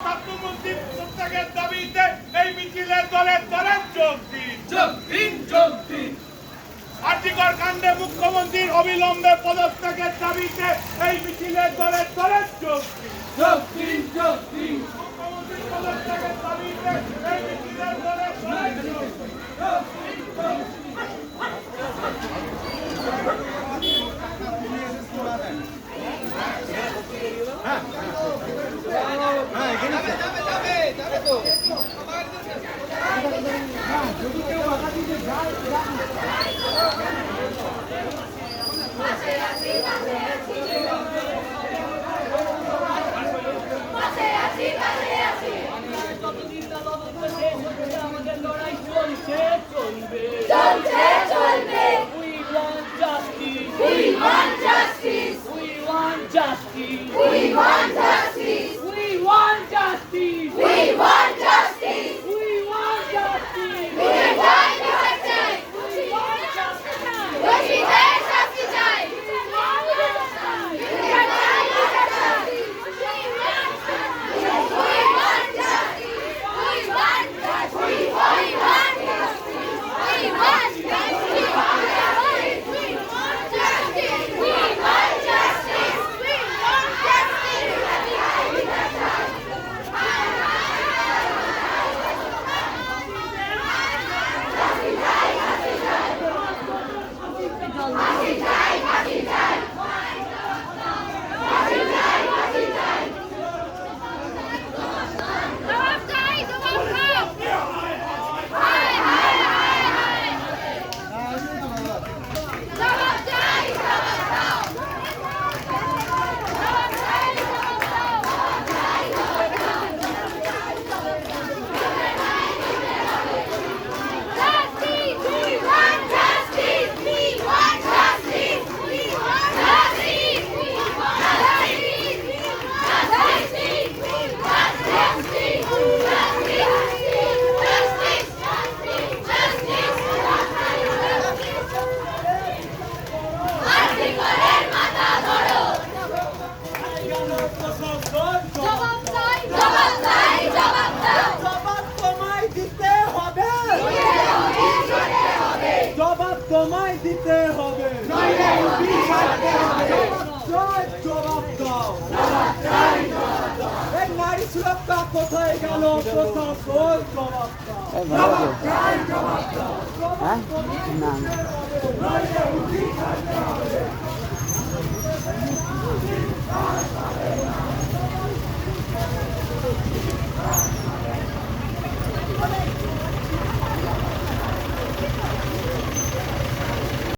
ছাত্রমন্ত্রীর প্রত্যাগের দাবিতে এই মিছিলে দলে দলে যোগ দিন। যোগ দিন যোগ দিন। মুখ্যমন্ত্রীর অবিলম্বে পদত্যাগের দাবিতে এই মিছিলের দলে দলে যোগ দিন। যোগ দিন। তোমায় দিতে হবে। জবাব দাও। এই নারী কোথায় গেল? কোথাও জবাব দাও।